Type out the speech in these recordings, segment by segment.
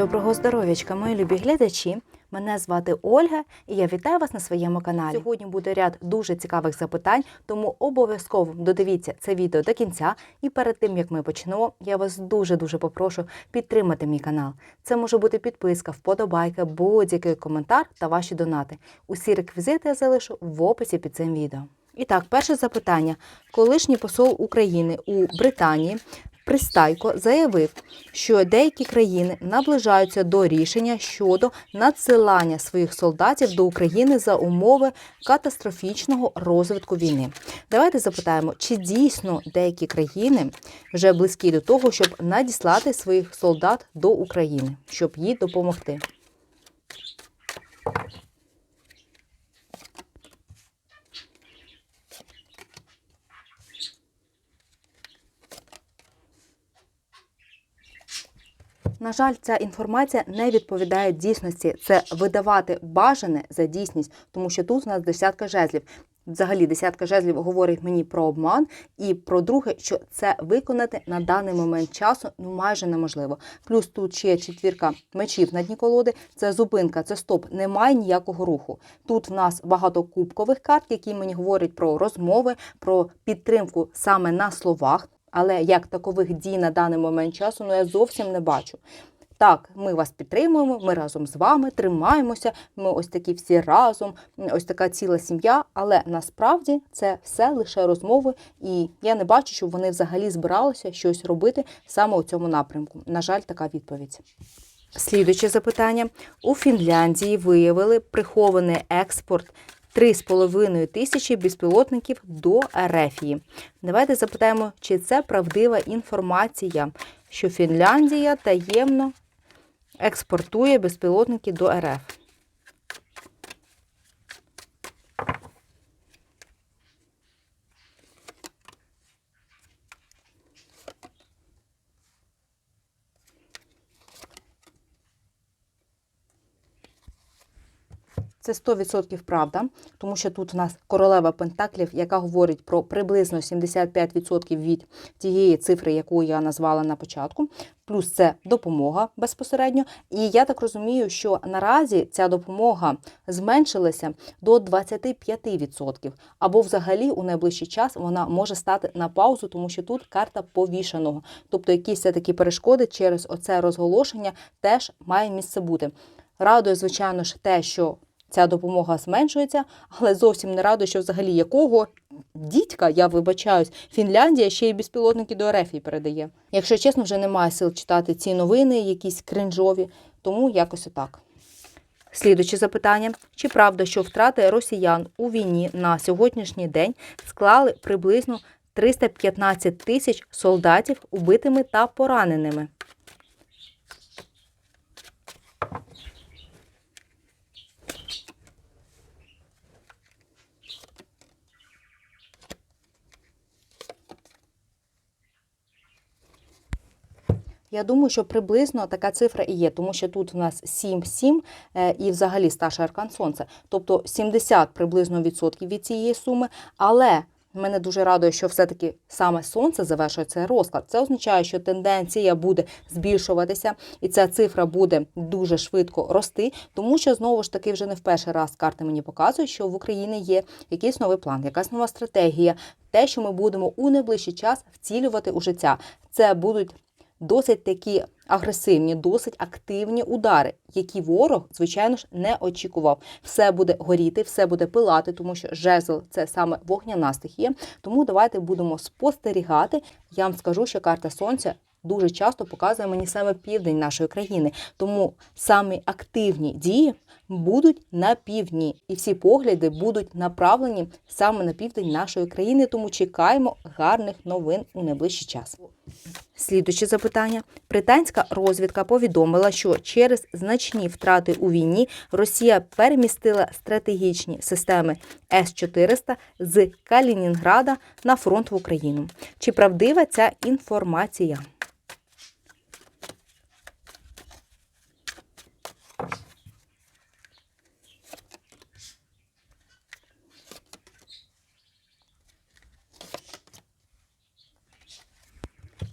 Доброго здоров'ячка, мої любі глядачі. Мене звати Ольга, і я вітаю вас на своєму каналі. Сьогодні буде ряд дуже цікавих запитань, тому обов'язково додивіться це відео до кінця. І перед тим як ми почнемо, я вас дуже дуже попрошу підтримати мій канал. Це може бути підписка, вподобайка, будь-який коментар та ваші донати. Усі реквізити я залишу в описі під цим відео. І так, перше запитання. Колишній посол України у Британії Пристайко заявив, що деякі країни наближаються до рішення щодо надсилання своїх солдатів до України за умови катастрофічного розвитку війни. Давайте запитаємо, чи дійсно деякі країни вже близькі до того, щоб надіслати своїх солдат до України, щоб їй допомогти. На жаль, ця інформація не відповідає дійсності. Це видавати бажане за дійсність, тому що тут у нас десятка жезлів. Взагалі, десятка жезлів говорить мені про обман, і про друге, що це виконати на даний момент часу ну майже неможливо. Плюс тут ще четвірка мечів на дні колоди. Це зупинка, це стоп. Немає ніякого руху. Тут в нас багато кубкових карт, які мені говорять про розмови, про підтримку саме на словах. Але як такових дій на даний момент часу ну я зовсім не бачу. Так, ми вас підтримуємо, ми разом з вами тримаємося. Ми ось такі всі разом, ось така ціла сім'я. Але насправді це все лише розмови, і я не бачу, щоб вони взагалі збиралися щось робити саме у цьому напрямку. На жаль, така відповідь. Слідуюче запитання: у Фінляндії виявили прихований експорт 3,5 тисячі безпілотників до Ерефії. Давайте запитаємо, чи це правдива інформація, що Фінляндія таємно експортує безпілотники до РФ. Це 100% правда, тому що тут у нас королева Пентаклів, яка говорить про приблизно 75% від тієї цифри, яку я назвала на початку. Плюс це допомога безпосередньо. І я так розумію, що наразі ця допомога зменшилася до 25%. Або взагалі у найближчий час вона може стати на паузу, тому що тут карта повішеного. Тобто якісь такі перешкоди через оце розголошення теж має місце бути. Радує, звичайно ж, те, що ця допомога зменшується, але зовсім не радує, що взагалі якого дідька, я вибачаюсь, Фінляндія ще й безпілотники до Ерефії передає. Якщо чесно, вже немає сил читати ці новини, якісь кринжові, тому якось отак. Слідуюче запитання: чи правда, що втрати росіян у війні на сьогоднішній день склали приблизно 315 тисяч солдатів убитими та пораненими? Я думаю, що приблизно така цифра і є, тому що тут у нас 7-7 е, і взагалі старший аркан сонця. Тобто 70 приблизно відсотків від цієї суми. Але мене дуже радує, що все-таки саме сонце завершує цей розклад. Це означає, що тенденція буде збільшуватися, і ця цифра буде дуже швидко рости, тому що знову ж таки вже не в перший раз карти мені показують, що в Україні є якийсь новий план, якась нова стратегія, те, що ми будемо у найближчий час вцілювати у життя. Це будуть досить такі агресивні, досить активні удари, які ворог, звичайно ж, не очікував. Все буде горіти, все буде пилати, тому що жезл це саме вогняна стихія. Тому давайте будемо спостерігати. Я вам скажу, що карта сонця. Дуже часто показує мені саме південь нашої країни, тому самі активні дії будуть на півдні, і всі погляди будуть направлені саме на південь нашої країни. Тому чекаємо гарних новин у найближчий час. Слідуюче запитання: британська розвідка повідомила, що через значні втрати у війні Росія перемістила стратегічні системи С-400 з Калінінграда на фронт в Україну. Чи правдива ця інформація?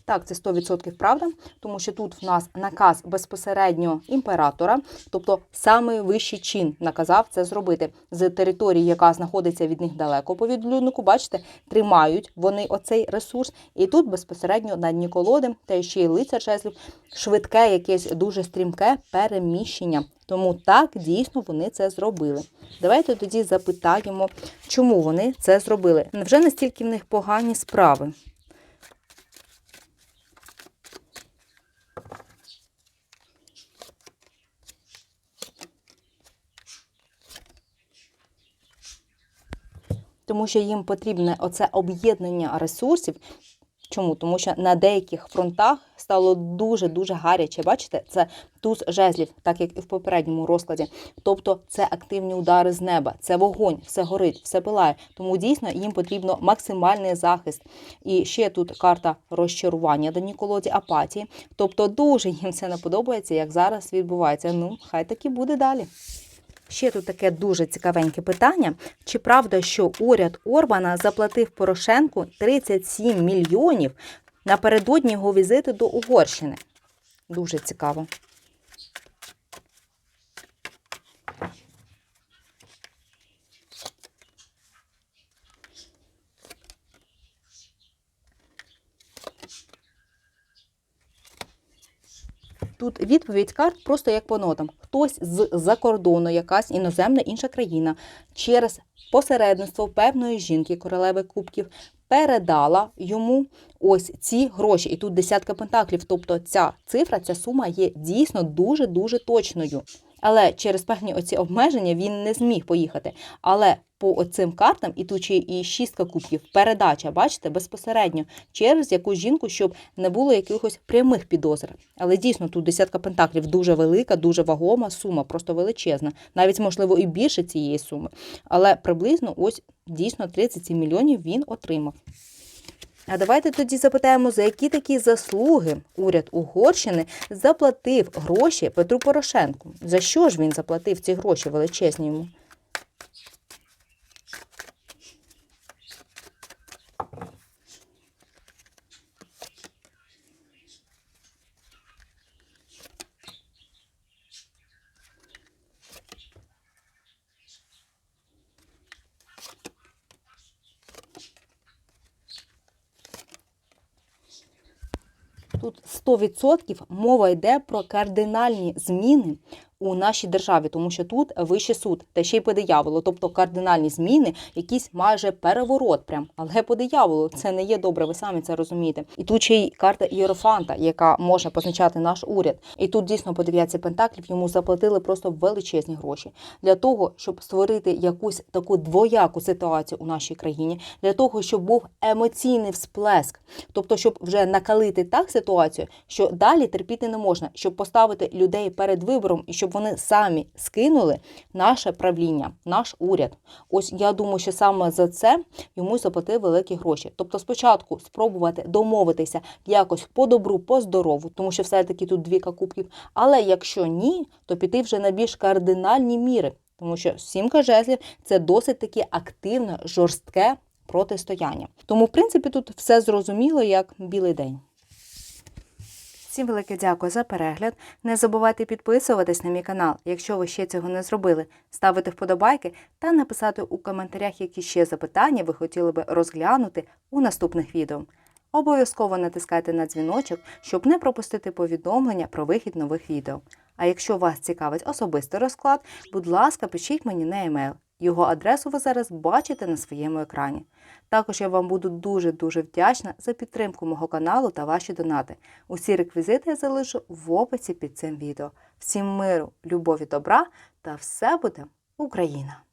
Так, це 100% правда, тому що тут в нас наказ безпосередньо імператора, тобто самий вищий чин наказав це зробити з території, яка знаходиться від них далеко по відлюднику. Бачите, тримають вони оцей ресурс, і тут безпосередньо на дні колоди, та ще й лицар жезлів, швидке, якесь дуже стрімке переміщення. Тому так дійсно вони це зробили. Давайте тоді запитаємо, чому вони це зробили. Невже настільки в них погані справи? Тому що їм потрібне оце об'єднання ресурсів. Чому? Тому що на деяких фронтах стало дуже-дуже гаряче. Бачите, це туз жезлів, так як і в попередньому розкладі. Тобто це активні удари з неба, це вогонь, все горить, все пилає. Тому дійсно їм потрібно максимальний захист. І ще тут карта розчарування даній колоді апатії. Тобто дуже їм це не подобається, як зараз відбувається. Ну, хай так і буде далі. Ще тут таке дуже цікавеньке питання. Чи правда, що уряд Орбана заплатив Порошенку 37 мільйонів напередодні його візиту до Угорщини? Дуже цікаво. Тут відповідь карт просто як по нотам. Хтось з-за кордону, якась іноземна інша країна, через посередництво певної жінки, королеви кубків, передала йому ось ці гроші. І тут десятка пентаклів. Тобто ця цифра, ця сума є дійсно дуже-дуже точною. Але через певні оці обмеження він не зміг поїхати. Але по оцим картам, і тут ще і шістка кубків, передача, бачите, безпосередньо через якусь жінку, щоб не було якихось прямих підозр. Але дійсно тут десятка пентаклів дуже велика, дуже вагома сума, просто величезна. Навіть, можливо, і більше цієї суми. Але приблизно ось дійсно 37 мільйонів він отримав. А давайте тоді запитаємо, за які такі заслуги уряд Угорщини заплатив гроші Петру Порошенку. За що ж він заплатив ці гроші величезні йому? Тут 100% мова йде про кардинальні зміни у нашій державі, тому що тут вищий суд та ще й по дияволу, тобто кардинальні зміни, якийсь майже переворот. Прям але по дияволу це не є добре. Ви самі це розумієте. І тут ще й карта Єрофанта, яка може позначати наш уряд. І тут дійсно по дев'ятці пентаклів йому заплатили просто величезні гроші для того, щоб створити якусь таку двояку ситуацію у нашій країні, для того, щоб був емоційний всплеск, тобто, щоб вже накалити так ситуацію, що далі терпіти не можна, щоб поставити людей перед вибором і щоб вони самі скинули наше правління, наш уряд. Ось я думаю, що саме за це йому заплатили великі гроші. Тобто, спочатку спробувати домовитися якось по добру, по здорову, тому що все-таки тут дві кубків. Але якщо ні, то піти вже на більш кардинальні міри, тому що сімка жезлів це досить таки активне, жорстке протистояння. Тому, в принципі, тут все зрозуміло як білий день. Всім велике дякую за перегляд. Не забувайте підписуватись на мій канал, якщо ви ще цього не зробили, ставити вподобайки та написати у коментарях, які ще запитання ви хотіли би розглянути у наступних відео. Обов'язково натискайте на дзвіночок, щоб не пропустити повідомлення про вихід нових відео. А якщо вас цікавить особистий розклад, будь ласка, пишіть мені на емейл. Його адресу ви зараз бачите на своєму екрані. Також я вам буду дуже-дуже вдячна за підтримку мого каналу та ваші донати. Усі реквізити я залишу в описі під цим відео. Всім миру, любові, добра та все буде Україна!